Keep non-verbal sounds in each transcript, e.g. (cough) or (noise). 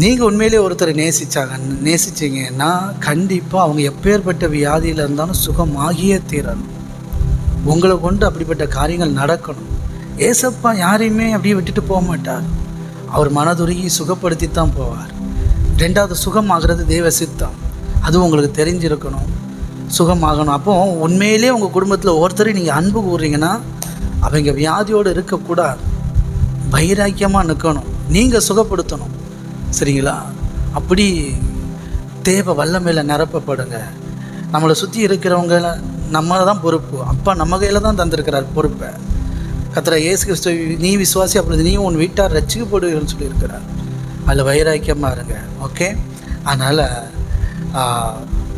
நீங்கள் உண்மையிலே ஒருத்தரை நேசித்தாங்க நேசிச்சிங்கன்னா கண்டிப்பாக அவங்க எப்பேற்பட்ட வியாதியில் இருந்தாலும் சுகமாகியே தீரணும். உங்களை கொண்டு அப்படிப்பட்ட காரியங்கள் நடக்கணும். ஏசப்பா யாரையுமே அப்படியே விட்டுட்டு போக மாட்டார். அவர் மனதுருகி சுகப்படுத்தி தான் போவார். ரெண்டாவது சுகமாகிறது தெய்வ சித்தம். அது உங்களுக்கு தெரிஞ்சிருக்கணும். சுகமாகணும். அப்போ உண்மையிலே உங்கள் குடும்பத்தில் ஒருத்தரையும் நீங்கள் அன்பு கூறுறீங்கன்னா அவங்க வியாதியோடு இருக்கக்கூடாது. வைராக்கியமாக நிற்கணும் நீங்கள் சுகப்படுத்தணும். சரிங்களா? அப்படி தேவை வல்லமையில் நிரப்பப்படுங்க. நம்மளை சுற்றி இருக்கிறவங்க நம்ம தான் பொறுப்பு. அப்பா நம்ம கையில் தான் தந்திருக்கிறார் பொறுப்பை. கத்திர இயேசு கிறிஸ்து நீ விசுவாசி அப்படி நீ உன் வீட்டார் ரட்சிக்கப்படுவீர்கள் சொல்லியிருக்கிறார். அதில் வைராக்கியமாக இருங்க ஓகே? அதனால்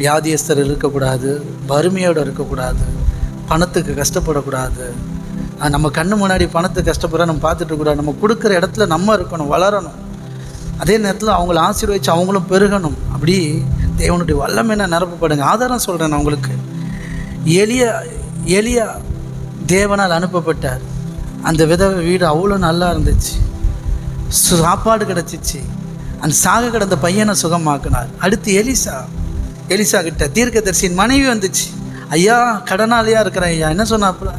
வியாதியஸ்தர் இருக்கக்கூடாது வறுமையோடு இருக்கக்கூடாது பணத்துக்கு கஷ்டப்படக்கூடாது. நம்ம கண்ணு முன்னாடி பணத்துக்கு கஷ்டப்படுற நம்ம பார்த்துட்டு கூடாது நம்ம கொடுக்குற இடத்துல நம்ம இருக்கணும் வளரணும். அதே நேரத்தில் அவங்கள ஆசீர்வதிச்சு அவங்களும் பெருகணும். அப்படி தேவனுடைய வல்லமை என்ன? நிரப்பப்படுங்க. ஆதாரம் சொல்கிறேன் நான் உங்களுக்கு. எளிய எளிய தேவனால் அனுப்பப்பட்டார். அந்த விதவை வீடு அவ்வளோ நல்லா இருந்துச்சு. சாப்பாடு கிடச்சிச்சு. அந்த சாக கிடந்த பையனை சுகமாக்குனார். அடுத்து எலிசா எலிசா கிட்ட தீர்க்கதரிசியின் மனைவி வந்துச்சு. ஐயா கடனாளியாக இருக்கிறேன் ஐயா. என்ன சொன்னாப்புல?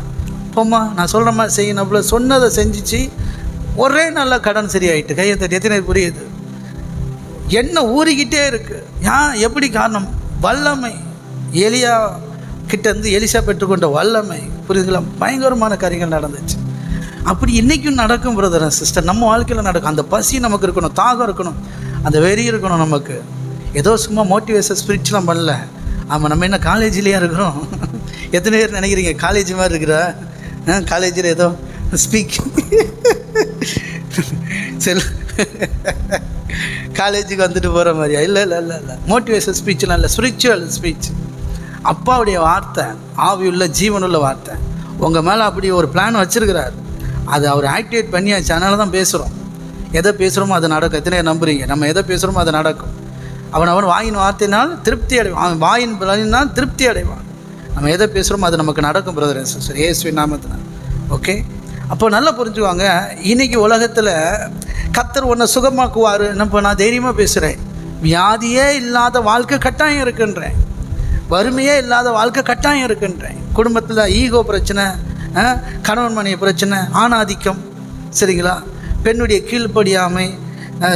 போம்மா நான் சொல்கிற மாதிரி செய்யணும். சொன்னதை செஞ்சுச்சு. ஒரே நல்ல கடன் சரியாயிட்டு. கையை தட்டி எத்தனை புரியுது? என்ன ஊறிக்கிட்டே இருக்கு? ஏன்? எப்படி காரணம்? வல்லமை. எலியா கிட்டேருந்து எலிசா பெற்றுக்கொண்ட வல்லமை. புரியுதுங்களா? பயங்கரமான காரியங்கள் நடந்துச்சு. அப்படி இன்றைக்கும் நடக்கும் பிரதர் சிஸ்டர் நம்ம வாழ்க்கையில் நடக்கும். அந்த பசி நமக்கு இருக்கணும் தாகம் இருக்கணும். அந்த வெறி இருக்கணும் நமக்கு. ஏதோ சும்மா மோட்டிவேஷன் ஸ்பிரிச்சுலாம் பண்ணல. ஆமாம் நம்ம என்ன காலேஜ்லேயே இருக்கிறோம். (laughs) எத்தனை பேர் நினைக்கிறீங்க? காலேஜ் மாதிரி இருக்கிறா? காலேஜில் ஏதோ ஸ்பீக் (laughs) செல் காலேஜுக்கு வந்துட்டு போகிற மாதிரியா? இல்லை இல்லை இல்லை இல்லை. மோட்டிவேஷன் ஸ்பீச்லாம் இல்லை ஸ்பிரிச்சுவல் ஸ்பீச் அப்பாவுடைய வார்த்தை ஆவியுள்ள ஜீவனுள்ள வார்த்தை. உங்கள் மேலே அப்படி ஒரு பிளான் வச்சுருக்கிறார். அது அவர் ஆக்டிவேட் பண்ணியாச்சு. அதனால தான் பேசுகிறோம் எதை பேசுகிறோமோ அது நடக்கும். எத்தனை நம்புறீங்க? நம்ம எதை பேசுகிறோமோ அது நடக்கும். அவன் அவன் வாயின் வார்த்தையினால் திருப்தி அடைவான். அவன் வாயின் பலனால் திருப்தி அடைவான். நம்ம எதை பேசுகிறோமோ அது நமக்கு நடக்கும் பிரதர் சிஸ்டர் ஏசுவின் நாமத்தினால். ஓகே அப்போ நல்லா புரிஞ்சுக்குவாங்க இன்னைக்கு உலகத்தில் கத்தர் உன்னை சுகமாக்குவார். இப்போ நான் தைரியமாக பேசுகிறேன் வியாதியே இல்லாத வாழ்க்கை கட்டாயம் இருக்குன்றேன். வறுமையே இல்லாத வாழ்க்கை கட்டாயம் இருக்குன்றேன். குடும்பத்தில் ஈகோ பிரச்சனை கணவன் மனைவி பிரச்சனை ஆணாதிக்கம். சரிங்களா? பெண்ணுடைய கீழ்ப்படியாமை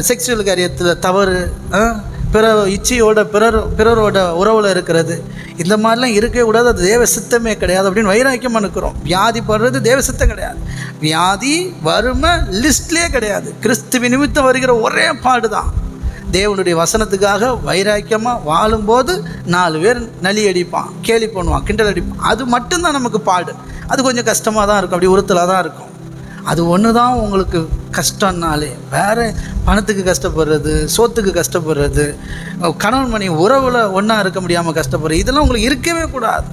செக்ஷுவல் காரியத்தில் தவறு பிற இச்சையோட பிறர் பிறரோட உறவில் இருக்கிறது. இந்த மாதிரிலாம் இருக்கவே கூடாது அது தேவ சித்தமே கிடையாது அப்படின்னு வைராக்கியமாக இருக்கிறோம் வியாதி படுறது தேவ சித்தம் கிடையாது. வியாதி வறுமை லிஸ்ட்லேயே கிடையாது. கிறிஸ்துவ நிமித்தம் வருகிற ஒரே பாடு தான் தேவனுடைய வசனத்துக்காக வைராக்கியமாக வாழும்போது நாலு பேர் நலி அடிப்பான் கேலி பண்ணுவான் கிண்டல் அடிப்பான். அது மட்டும்தான் நமக்கு பாடு. அது கொஞ்சம் கஷ்டமாக தான் இருக்கும் அப்படி உறுத்தலாக தான் இருக்கும். அது ஒன்று தான் உங்களுக்கு கஷ்டம்னாலே வேறு பணத்துக்கு கஷ்டப்படுறது சோத்துக்கு கஷ்டப்படுறது கணவன் மணி உறவில் ஒன்றா இருக்க முடியாமல் கஷ்டப்படுறது இதெல்லாம் உங்களுக்கு இருக்கவே கூடாது.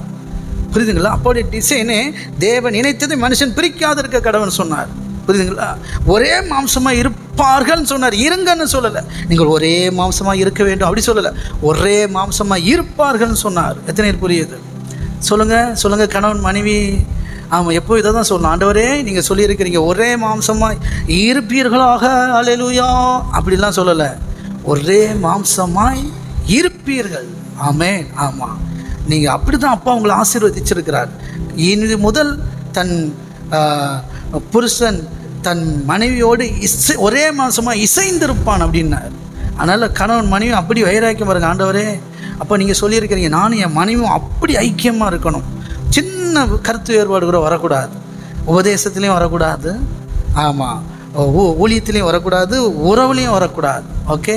புரியுதுங்களா? அப்போடைய டிசைனே தேவன் இணைத்ததை மனுஷன் பிரிக்காது இருக்க கடவுன் சொன்னார். புரியுதுங்களா? ஒரே மாம்சமாக இருப்பார்கள்னு சொன்னார். இருங்கன்னு சொல்லலை. நீங்கள் ஒரே மாம்சமாக இருக்க வேண்டும். அப்படி சொல்லலை. ஒரே மாம்சமாக இருப்பார்கள்னு சொன்னார். எத்தனை புரியுது? சொல்லுங்கள் சொல்லுங்கள் கணவன் மனைவி. ஆமாம் எப்போ இதை தான் சொல்லணும். ஆண்டவரே நீங்கள் சொல்லியிருக்கிறீங்க ஒரே மாம்சமாக இருப்பீர்களாக அலையலுயா அப்படிலாம் சொல்லலை. ஒரே மாம்சமாய் இருப்பீர்கள். ஆமேன். ஆமாம் நீங்கள் அப்படி தான் அப்பா உங்களை ஆசீர்வதிச்சிருக்கிறார். இனி முதல் தன் புருஷன் தன் மனைவியோடு இசை ஒரே மாதமாக இசைந்திருப்பான் அப்படின்னார். அதனால் கணவன் மனைவி அப்படி வைராக்கியம் பாருங்க ஆண்டவரே. அப்போ நீங்கள் சொல்லியிருக்கிறீங்க நானும் என் மனைவியும் அப்படி ஐக்கியமாக இருக்கணும். சின்ன கருத்து வேறுபாடு கூட வரக்கூடாது. உபதேசத்துலேயும் வரக்கூடாது. ஆமாம் ஊழியத்துலேயும் வரக்கூடாது உறவுலேயும் வரக்கூடாது. ஓகே?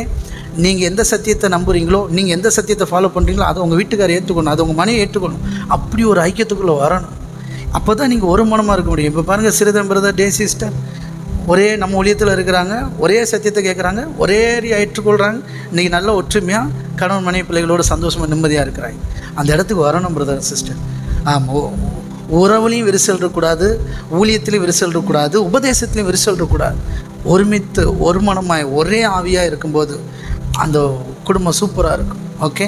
நீங்கள் எந்த சத்தியத்தை நம்புகிறீங்களோ நீங்கள் எந்த சத்தியத்தை ஃபாலோ பண்ணுறீங்களோ அதை உங்கள் வீட்டுக்காரர் ஏற்றுக்கணும் அது உங்கள் மனைவி ஏற்றுக்கணும் அப்படி ஒரு ஐக்கியத்துக்குள்ளே வரணும். அப்போ தான் நீங்கள் ஒரு மனமாக இருக்க முடியும். இப்போ பாருங்கள் சிறுதன் பிரதர் டே சிஸ்டர் ஒரே நம்ம ஊழியத்தில் இருக்கிறாங்க ஒரே சத்தியத்தை கேட்குறாங்க ஒரே ஏற்றுக்கொள்கிறாங்க இன்றைக்கி நல்ல ஒற்றுமையாக கணவன் மனைவி பிள்ளைகளோட சந்தோஷமாக நிம்மதியாக இருக்கிறாங்க. அந்த இடத்துக்கு வரணும் பிரதர் சிஸ்டர் ஆமாம் உறவுலையும் விரிசல் இருக்கக்கூடாது ஊழியத்திலையும் விரிசல் இருக்கக்கூடாது உபதேசத்துலையும் விரிசல் இருக்கக்கூடாது. ஒருமித்து ஒரு மனமாய் ஒரே ஆவியாக இருக்கும்போது அந்த குடும்பம் சூப்பராக இருக்கும் ஓகே